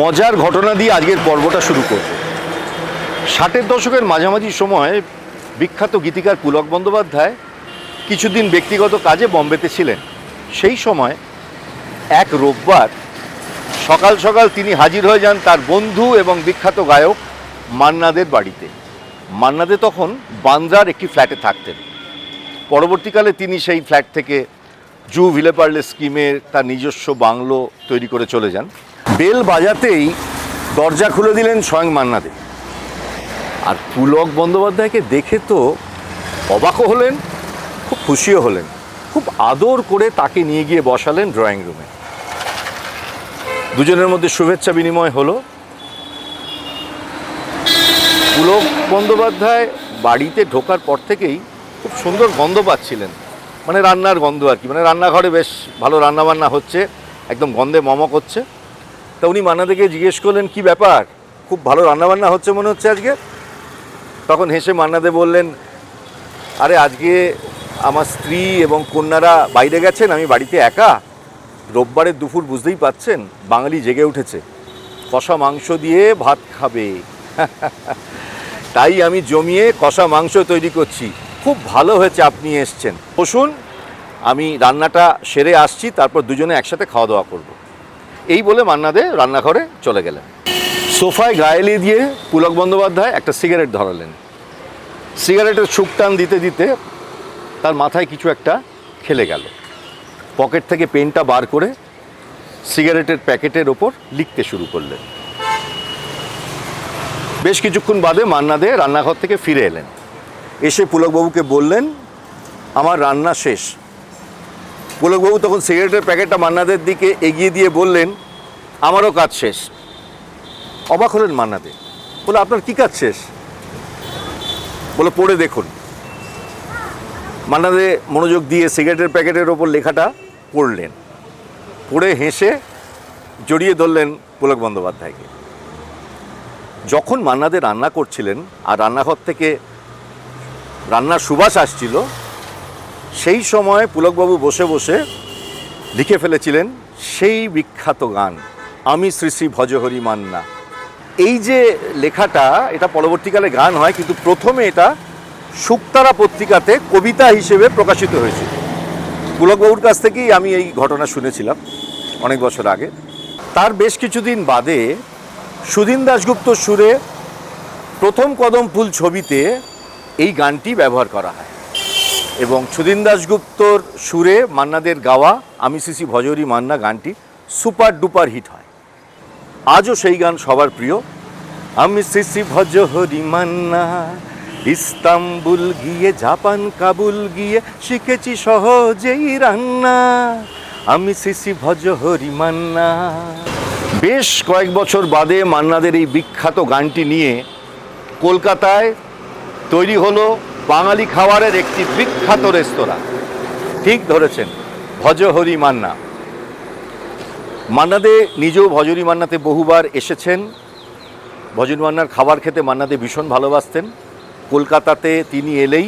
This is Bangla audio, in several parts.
মজার ঘটনা দিয়ে আজকের পর্বটা শুরু করব। ষাটের দশকের মাঝামাঝি সময় বিখ্যাত গীতিকার পুলক বন্দ্যোপাধ্যায় কিছুদিন ব্যক্তিগত কাজে বম্বেতে ছিলেন। সেই সময় এক রোববার সকাল সকাল তিনি হাজির হয়ে যান তার বন্ধু এবং বিখ্যাত গায়ক মান্নাদের বাড়িতে। মান্নাদে তখন বান্দ্রার একটি ফ্ল্যাটে থাকতেন। পরবর্তীকালে তিনি সেই ফ্ল্যাট থেকে জু ভিলেপার্লে স্কিমের তার নিজস্ব বাংলো তৈরি করে চলে যান। বেল বাজাতেই দরজা খুলে দিলেন স্বয়ং মান্নাদে। আর পুলক বন্দ্যোপাধ্যায়কে দেখে তো অবাকও হলেন, খুব খুশিও হলেন, খুব আদর করে তাকে নিয়ে গিয়ে বসালেন ড্রয়িং রুমে। দুজনের মধ্যে শুভেচ্ছা বিনিময় হলো। পুলক বন্দ্যোপাধ্যায় বাড়িতে ঢোকার পর থেকেই খুব সুন্দর গন্ধ পাচ্ছিলেন। মানে রান্নার গন্ধ আর কি মানে রান্নাঘরে বেশ ভালো রান্নাবান্না হচ্ছে, একদম গন্ধে মমক হচ্ছে। তা উনি মান্নাদেকে জিজ্ঞেস করলেন, কি ব্যাপার? খুব ভালো রান্নাবান্না হচ্ছে মনে হচ্ছে আজকে? তখন হেসে মান্নাদে বললেন, আরে আজকে আমার স্ত্রী এবং কন্যারা বাইরে গেছেন, আমি বাড়িতে একা? রোববারের দুপুর বুঝতেই পাচ্ছেন বাঙালি জেগে উঠেছে। কষা মাংস দিয়ে ভাত খাবে। তাই আমি জমিয়ে কষা মাংস তৈরি করছি। খুব ভালো হয়েছে আপনি এসছেন। বসুন, আমি রান্নাটা সেরে আসছি, তারপর দুজনে একসাথে খাওয়া দাওয়া করব। এই বলে মান্না দে রান্নাঘরে চলে গেলেন। সোফায় গায়েলি দিয়ে পুলক বন্দ্যোপাধ্যায় একটা সিগারেট ধরালেন। সিগারেটের সুকটান দিতে দিতে তার মাথায় কিছু একটা খেলে গেল। পকেট থেকে পেনটা বার করে সিগারেটের প্যাকেটের ওপর লিখতে শুরু করলেন। বেশ কিছুক্ষণ বাদে মান্না দে রান্নাঘর থেকে ফিরে এলেন। এসে পুলকবাবুকে বললেন, আমার রান্না শেষ পুলকবাবু তখন সিগারেটের প্যাকেটটা মান্নাদের দিকে এগিয়ে দিয়ে বললেন, আমারও কাজ শেষ। অবাক হলেন মান্নাদে। বলে, আপনার কি কাজ শেষ? বলে, পড়ে দেখুন। মান্নাদে মনোযোগ দিয়ে সিগারেটের প্যাকেটের ওপর লেখাটা পড়লেন। পড়ে হেসে জড়িয়ে ধরলেন পুলক বন্দ্যোপাধ্যায়কে। যখন মান্নাদে রান্না করছিলেন, আর রান্নাঘর থেকে রান্নার সুবাস আসছিল সেই সময় পুলকবাবু বসে বসে লিখে ফেলেছিলেন সেই বিখ্যাত গান, আমি শ্রী শ্রী ভজহরি মান্না। এই যে লেখাটা, এটা পরবর্তীকালে গান হয়, কিন্তু প্রথমে এটা শুকতারা পত্রিকাতে কবিতা হিসেবে প্রকাশিত হয়েছিল পুলকবাবুর কাছ থেকেই আমি এই ঘটনা শুনেছিলাম অনেক বছর আগে। তার বেশ কিছুদিন বাদে সুদিন দাশগুপ্ত সুরে প্রথম কদম ফুল ছবিতে এই গানটি ব্যবহার করা হয়। এবং সুধীন দাশগুপ্তর সুরে মান্নাদের গাওয়া আমি সিসি ভজরি মান্না গানটি সুপার ডুপার হিট হয়। আজও সেই গান সবার প্রিয়। আমি সিসি ভজহরি মান্না, ইস্তাম্বুল গিয়ে, জাপান, কাবুল গিয়ে, শিখেছি সহজেই রান্না। আমি সিসি ভজহরি মান্না। বেশ কয়েক বছর বাদে মান্নাদের এই বিখ্যাত গানটি নিয়ে কলকাতায় তৈরি হলো বাঙালি খাবারের একটি বিখ্যাত রেস্তোরাঁ। ঠিক ধরেছেন, ভজহরি মান্না। মান্নাদে নিজেও ভজরি মান্নাতে বহুবার এসেছেন। ভজরি মান্নার খাবার খেতে মান্নাদে ভীষণ ভালোবাসতেন। কলকাতাতে তিনি এলেই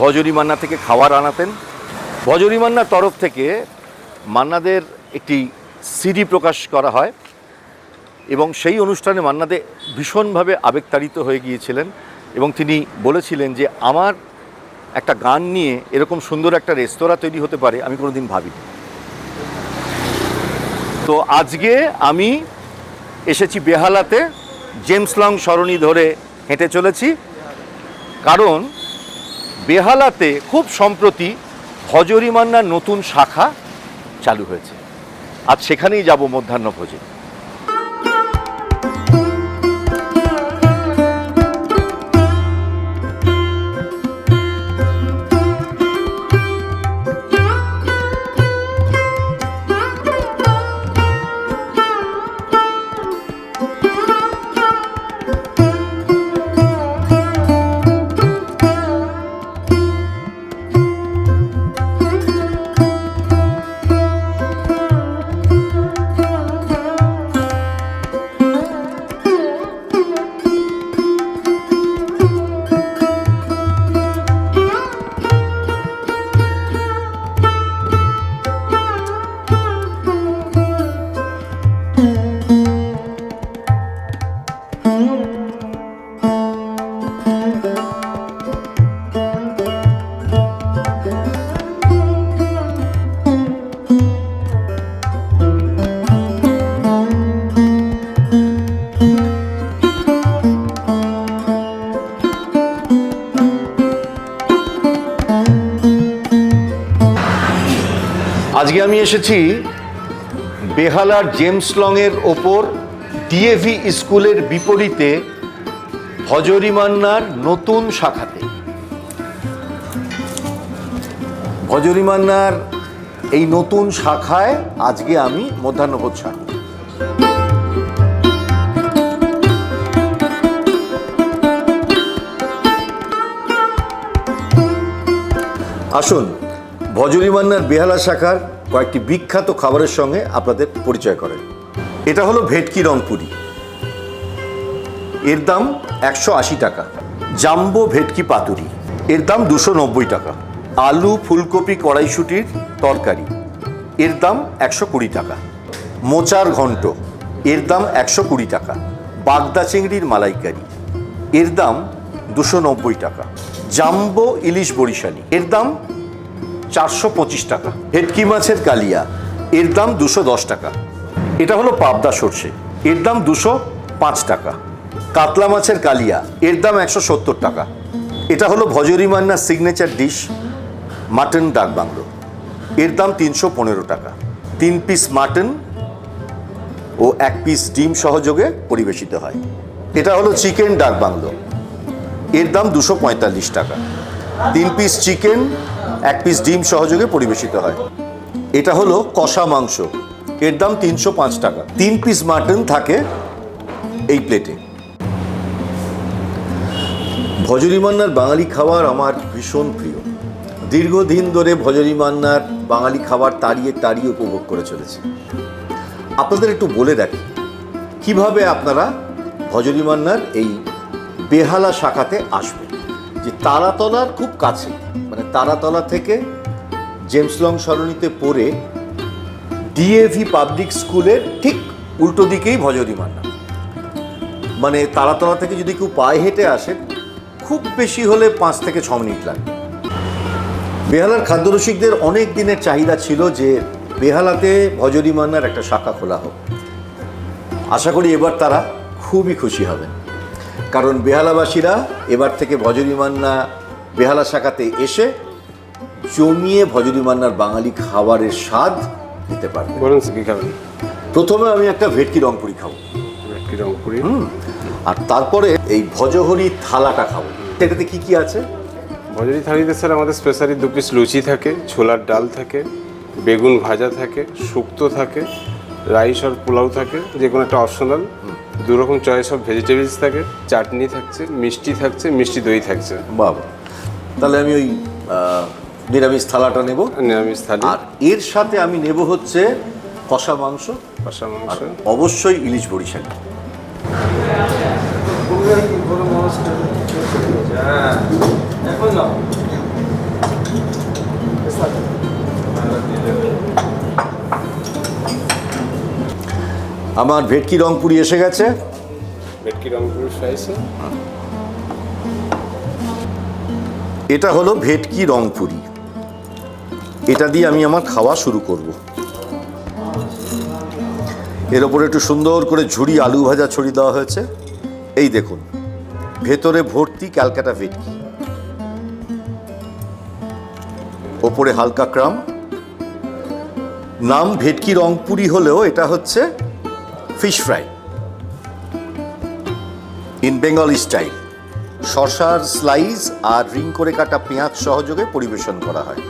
ভজরি মান্না থেকে খাবার আনাতেন। ভজরি মান্নার তরফ থেকে মান্নাদের একটি সিডি প্রকাশ করা হয় এবং সেই অনুষ্ঠানে মান্নাদে ভীষণভাবে আবেগতাড়িত হয়ে গিয়েছিলেন। এবং তিনি বলেছিলেন যে আমার একটা গান নিয়ে এরকম সুন্দর একটা রেস্তোরাঁ তৈরি হতে পারে, আমি কোনো দিন ভাবিনি। তো আজকে আমি এসেছি বেহালাতে, জেমস লং সরণি ধরে হেঁটে চলেছি। কারণ বেহালাতে খুব সম্প্রতি হজরি মান্নার নতুন শাখা চালু হয়েছে। আজ সেখানেই যাব মধ্যাহ্ন ভোজে আমি এসেছি বেহালার জেমস লংয়ের ওপর ডিএভি স্কুলের বিপরীতে ভজরিমান্নার নতুন শাখাতে। ভজরিমান্নার এই নতুন শাখায় আজকে আমি মধ্যাহ্নভোজ আসুন, ভজরিমান্নার বেহালা শাখার কয়েকটি বিখ্যাত খাবারের সঙ্গে আপনাদের পরিচয় করেন। এটা হলো ভেটকি রংপুরি। এর দাম একশো আশি টাকা। জাম্বো ভেটকি পাতুরি। এর দাম দুশো নব্বই টাকা। আলু ফুলকপি কড়াইশুটির তরকারি। এর দাম একশো কুড়ি টাকা। মোচার ঘন্ট এর দাম একশো কুড়ি টাকা। বাগদা চিংড়ির মালাইকারি। এর দাম দুশো নব্বই টাকা। জাম্বো ইলিশ বরিশালি। এর দাম চারশো পঁচিশ টাকা। ভেটকি মাছের কালিয়া এর দাম দুশো দশ টাকা। এটা হলো পাবদা সর্ষে এর দাম দুশো পাঁচ টাকা। কাতলা মাছের কালিয়া এর দাম একশো সত্তর টাকা। এটা হলো ভজরি মান্নার signature dish mutton dak bungalow এর দাম তিনশো পনেরো টাকা। তিন পিস মাটন ও এক পিস ডিম সহযোগে পরিবেশিত হয়। এটা হলো চিকেন ডাক বাংলো এর দাম দুশো পঁয়তাল্লিশ টাকা। তিন পিস চিকেন এক পিস ডিম সহযোগে পরিবেশিত হয়। এটা হলো কষা মাংস। এর দাম তিনশো পাঁচ টাকা। তিন পিস মাটন থাকে এই প্লেটে ভজরি মান্নার বাঙালি খাবার আমার ভীষণ প্রিয়। দীর্ঘদিন ধরে ভজরি মান্নার বাঙালি খাবার তাড়িয়ে তাড়িয়ে উপভোগ করে চলেছে। আপনাদের একটু বলে রাখি, কীভাবে আপনারা ভজরি মান্নার এই বেহালা শাখাতে আসবেন যে তারাতলার খুব কাছে। মানে তারাতলা থেকে জেমস লং সরণিতে পড়ে ডিএভি পাবলিক স্কুলের ঠিক উল্টো দিকেই ভজরি মান্না। মানে তারাতলা থেকে যদি কেউ পায়ে হেঁটে আসেন খুব বেশি হলে পাঁচ থেকে ছ মিনিট লাগে। বেহালার খাদ্যরসিকদের অনেক দিনের চাহিদা ছিল যে বেহালাতে ভজরি মান্নার একটা শাখা খোলা হোক। আশা করি এবার তারা খুবই খুশি হবেন। কারণ বেহালাবাসীরা এবার থেকে ভজরি মান্না বেহালা শাখাতে এসে জমিয়ে ভজরি মান্নার বাঙালি খাবারের স্বাদ নিতে পারবে। বলুন কি খাবেন? প্রথমে আমি একটা ভেটকি রংপুরি খাব। ভেটকি রংপুরি। আর তারপরে এই ভজহরি থালাটা খাব। এটাতে কি কি আছে? ভজরি থালিতে স্যার আমাদের স্পেশালি দু পিস লুচি থাকে ছোলার ডাল থাকে বেগুন ভাজা থাকে শুক্তো থাকে রাইস আর পোলাও থাকে যে কোনো একটা অপশনাল দু রকম চয়েস অফ ভেজিটেবলস থাকে চাটনি থাকছে মিষ্টি থাকছে মিষ্টি দই থাকছে। বাবা তাহলে আমি ওই নিরামিষ থালাটা নেব। আর নিরামিষ থালি। আর এর সাথে আমি নেব হচ্ছে কষা মাংস। কষা মাংস। অবশ্যই ইলিশ বরিশালি আমার ভেটকি রংপুরি এসে গেছে। ভেটকি রংপুরি ফ্রাইস এটা হলো ভেটকি রংপুরি। এটা দিয়ে আমি আমার খাওয়া শুরু করব। এর ওপরে একটু সুন্দর করে ঝুড়ি আলু ভাজা ছড়িয়ে দেওয়া হয়েছে। এই দেখুন, ভেতরে ভর্তি ক্যালকাটা ভেটকি। ওপরে হালকা ক্রাম। নাম ভেটকি রংপুরি হলেও এটা হচ্ছে fish fry. In Bengal style. শশার স্লাইস আর রিং করে কাটা পেঁয়াজ সহযোগে পরিবেশন করা হয়।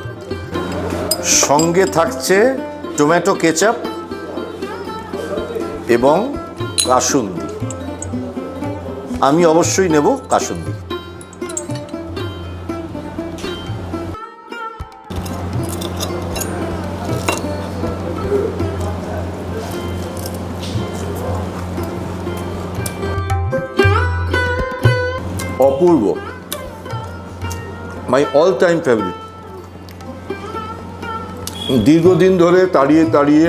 সঙ্গে থাকছে টমেটো কেচাপ এবং কাসুন্দি। আমি অবশ্যই নেব কাসুন্দি। অপূর্ব মাই অল টাইম ফেভারিট দীর্ঘদিন ধরে তাড়িয়ে তাড়িয়ে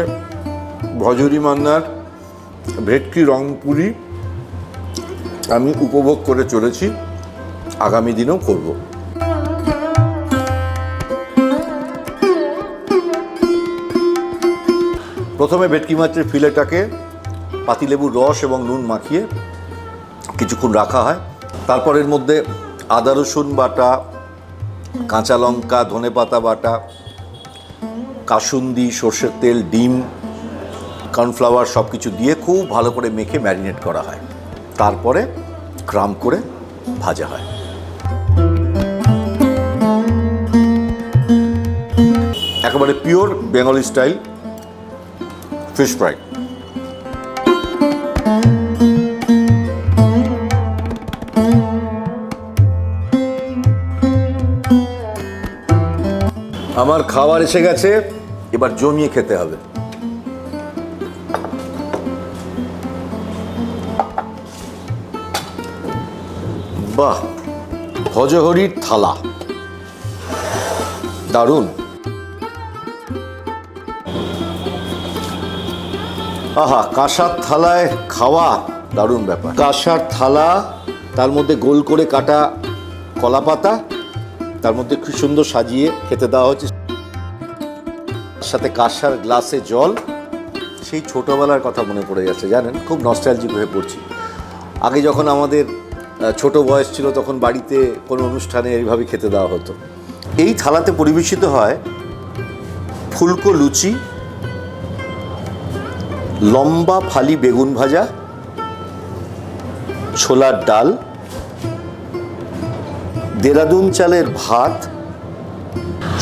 ভজরি মান্নার ভেটকি রংপুরি আমি উপভোগ করে চলেছি। আগামী দিনেও করব। প্রথমে ভেটকি মাছের ফিলেটাকে পাতিলেবুর রস এবং নুন মাখিয়ে কিছুক্ষণ রাখা হয়। তারপর এর মধ্যে আদা রসুন বাটা, কাঁচা লঙ্কা, ধনে পাতা বাটা, কাসুন্দি, সর্ষের তেল, ডিম, কর্নফ্লাওয়ার সব কিছু দিয়ে খুব ভালো করে মেখে ম্যারিনেট করা হয়। তারপরে ক্রাম করে ভাজা হয়। একেবারে pure Bengali style fish fry আমার খাবার এসে গেছে, এবার জমিয়ে খেতে হবে। বাহ, ভজহরির থালা। দারুণ। আহা, কাঁসার থালায় খাওয়া দারুণ ব্যাপার। কাঁসার থালা, তার মধ্যে গোল করে কাটা কলা পাতা তার মধ্যে খুব সুন্দর সাজিয়ে খেতে দেওয়া হচ্ছে। সাথে কাঁসার গ্লাসে জল। সেই ছোটোবেলার কথা মনে পড়ে যাচ্ছে, জানেন? খুব নস্টালজিক হয়ে পড়ছি। আগে যখন আমাদের ছোট বয়স ছিল, তখন বাড়িতে কোনো অনুষ্ঠানে এইভাবে খেতে দেওয়া হতো। এই থালাতে পরিবেশিত হয় ফুলকো লুচি, লম্বা ফালি বেগুন ভাজা, ছোলার ডাল দেরাদুন চালের ভাত,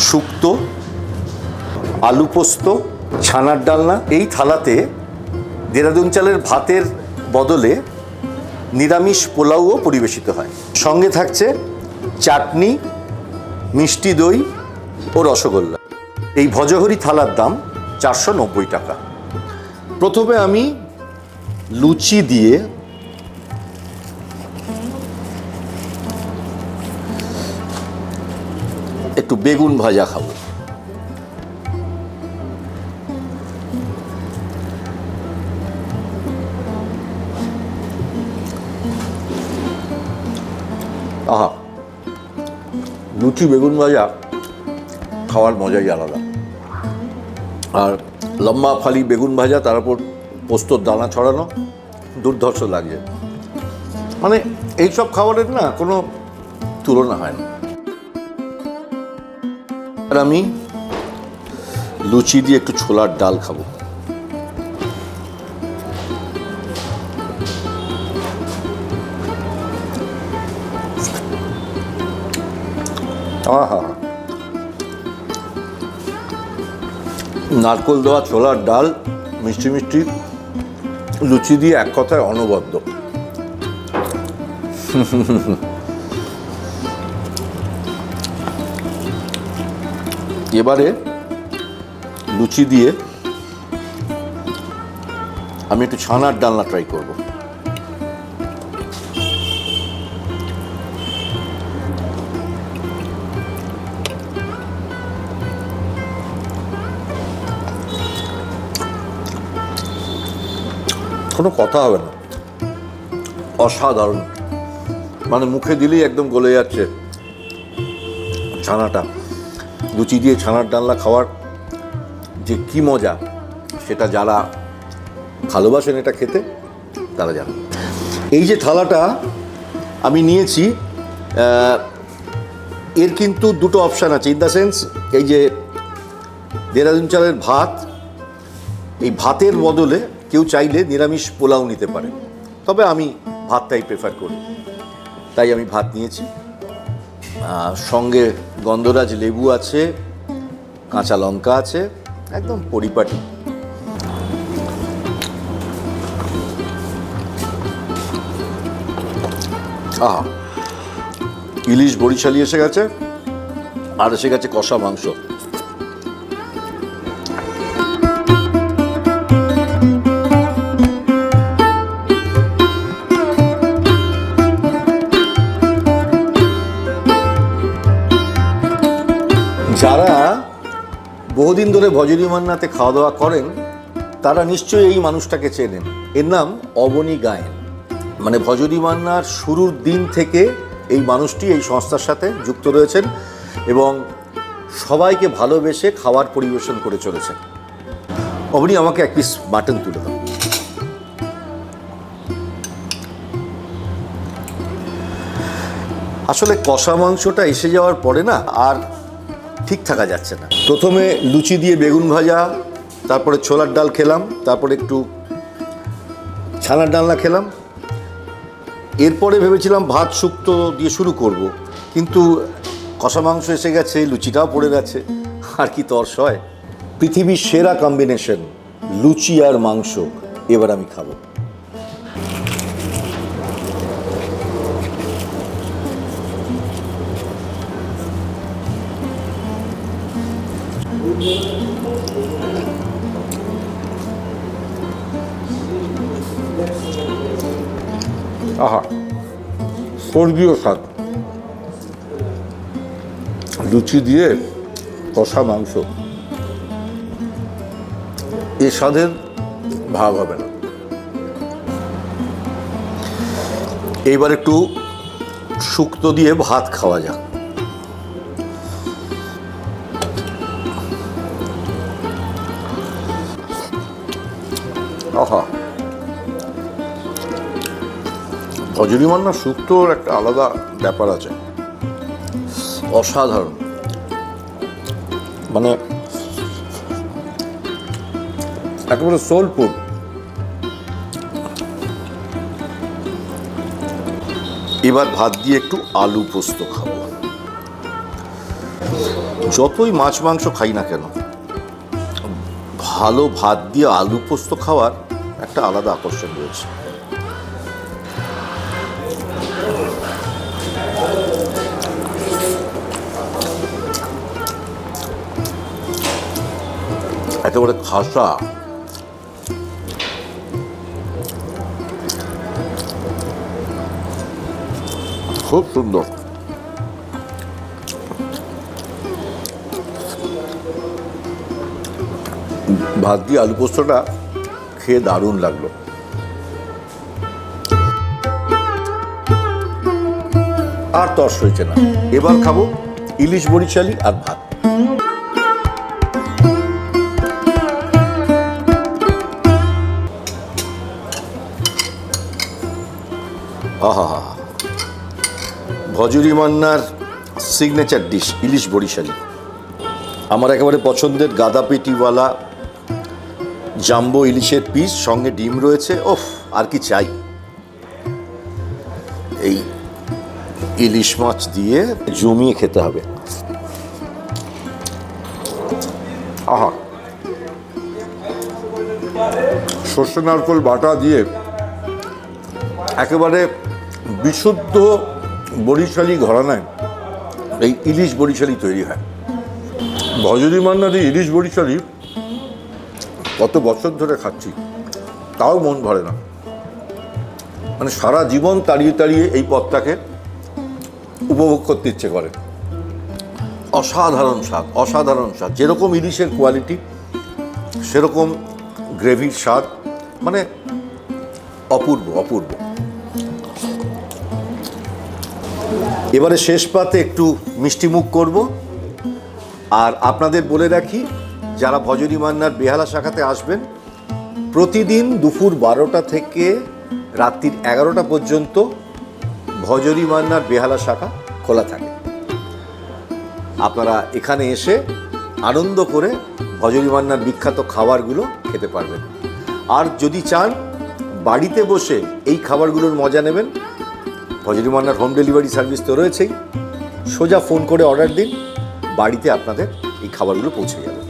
শুক্তো, আলু পোস্ত, ছানার ডালনা, এই থালাতে দেরাদুন চালের ভাতের বদলে নিরামিষ পোলাওও পরিবেশিত হয়। সঙ্গে থাকছে চাটনি, মিষ্টি দই ও রসগোল্লা। এই ভজহরি থালার দাম চারশো নব্বই টাকা। প্রথমে আমি লুচি দিয়ে একটু বেগুন ভাজা খাব। আহা, লুচি বেগুন ভাজা খাওয়ার মজাই আলাদা। আর লম্বা ফালি বেগুন ভাজা, তার উপর পোস্তর দানা ছড়ানো দুর্ধর্ষ লাগে। মানে এইসব খাবারের না কোনো তুলনা হয় না। আর আমি লুচি দিয়ে একটু ছোলার ডাল খাব। আহা। নারকোল দেওয়া ছোলার ডাল, মিষ্টি মিষ্টি, লুচি দিয়ে এক কথায় অনবদ্য। এবারে লুচি দিয়ে আমি একটু ছানার ডালনা ট্রাই করব। কোনো কথা হবে না। অসাধারণ। মানে মুখে দিলেই একদম গলে যাচ্ছে ছানাটা। লুচি দিয়ে ছানার ডালনা খাওয়ার যে কি মজা, সেটা যারা ভালোবাসেন এটা খেতে, তারা জানেন। এই যে থালাটা আমি নিয়েছি এর কিন্তু দুটো অপশান আছে। ইন দ্য সেন্স এই যে দেরাদুন চালের ভাত, এই ভাতের বদলে কেউ চাইলে নিরামিষ পোলাও নিতে পারে। তবে আমি ভাতটাই প্রেফার করি। তাই আমি ভাত নিয়েছি। সঙ্গে গন্ধরাজ লেবু আছে, কাঁচা লঙ্কা আছে, একদম পরিপাটি। আহা, ইলিশ বরিশালি এসে গেছে, আর এসে গেছে কষা মাংস। ধরে ভজনী মান্নাতে খাওয়া দাওয়া করেন, তারা নিশ্চয়ই এই মানুষটাকে চেনেন। এর নাম অবনী গায়েন। মানে ভজনী মান্নার শুরুর দিন থেকে এই মানুষটি এই সংস্থার সাথে যুক্ত রয়েছেন এবং সবাইকে ভালোবেসে খাবার পরিবেশন করে চলেছেন। অবনী, আমাকে এক পিস মাটন তুলে দাও। আসলে কষা মাংসটা এসে যাওয়ার পরে না, আর ঠিক থাকা যাচ্ছে না। প্রথমে লুচি দিয়ে বেগুন ভাজা, তারপরে ছোলার ডাল খেলাম, তারপরে একটু ছানার ডালনা খেলাম। এরপরে ভেবেছিলাম ভাত শুক্তো দিয়ে শুরু করব, কিন্তু কষা মাংস এসে গেছে, লুচিটাও পড়ে গেছে। আর কি তর্স হয়। পৃথিবীর সেরা কম্বিনেশন লুচি আর মাংস এবার আমি খাব। আহা স্বর্গীয় স্বাদ। লুচি দিয়ে কষা মাংস। এ স্বাদের ভাগ হবে না। এইবার একটু শুক্তো দিয়ে ভাত খাওয়া যাক। ভজরি মান্না শুক্তোর একটা আলাদা ব্যাপার আছে। অসাধারণ। মানে একেবারে সোলফুল এবার ভাত দিয়ে একটু আলু পোস্ত খাব। যতই মাছ মাংস খাই না কেন, ভালো ভাত দিয়ে আলু পোস্ত খাওয়ার একটা আলাদা আকর্ষণ রয়েছে। একেবারে খাসা। খুব সুন্দর। ভাত দিয়ে আলু পোস্তটা খেয়ে দারুণ লাগল। আর তর্স হয়েছে না। এবার খাব ইলিশ বরিশালি আর ভাত। ভজুরি মান্নার সিগনেচার ডিশ ইলিশ বরিশালি। আমার একেবারে পছন্দের গাদা পেটিওয়ালা জাম্বো ইলিশের পিস সঙ্গে ডিম রয়েছে। ওফ, আর কি চাই। এই ইলিশ মাছ দিয়ে জমিয়ে খেতে হবে। আহা। সর্ষে নারকোল বাটা দিয়ে একেবারে বিশুদ্ধ বরিশালি ঘরানায় এই ইলিশ বরিশালি তৈরি হয়। ভজরি মান্নার এই ইলিশ বরিশালি কত বছর ধরে খাচ্ছি, তাও মন ভরে না। মানে সারা জীবন তাড়িয়ে তাড়িয়ে এই পথটাকে উপভোগ করতে ইচ্ছে করে। অসাধারণ স্বাদ অসাধারণ স্বাদ। যেরকম ইলিশের কোয়ালিটি সেরকম গ্রেভির স্বাদ মানে অপূর্ব অপূর্ব। এবারে শেষ পাতে একটু মিষ্টি মুখ করব। আর আপনাদের বলে রাখি, যারা ভজনী মান্নার বেহালা শাখাতে আসবেন, প্রতিদিন দুপুর বারোটা থেকে রাত্রির এগারোটা পর্যন্ত ভজনী মান্নার বেহালা শাখা খোলা থাকে। আপনারা এখানে এসে আনন্দ করে ভজনী মান্নার বিখ্যাত খাবারগুলো খেতে পারবেন। আর যদি চান, বাড়িতে বসে এই খাবারগুলোর মজা নেবেন ভজনী মান্নার হোম ডেলিভারি সার্ভিস তো রয়েছেই। সোজা ফোন করে অর্ডার দিন, বাড়িতে আপনাদের এই খাবারগুলো পৌঁছে যাবে।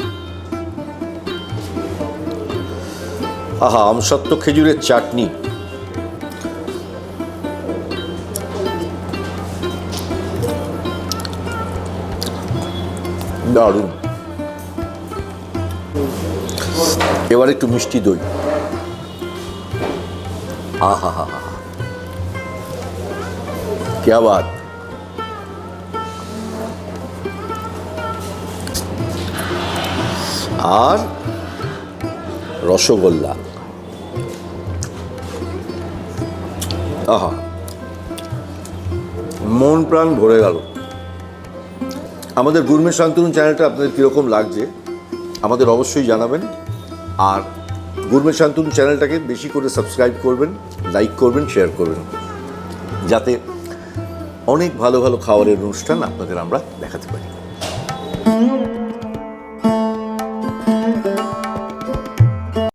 আহা আমসত্ব খেজুরের চাটনি। দারুণ। এবার একটু মিষ্টি দই। আহা হা হা क्या बात আর রসগোল্লা আহা মন প্রাণ ভরে গেল আমাদের গুরমে শান্তনু চ্যানেলটা আপনাদের কীরকম লাগছে আমাদের অবশ্যই জানাবেন আর গুরমে শান্তনু চ্যানেলটাকে বেশি করে সাবস্ক্রাইব করবেন লাইক করবেন শেয়ার করবেন যাতে অনেক ভালো ভালো খাবারের অনুষ্ঠান আপনাদের আমরা দেখাতে পারি।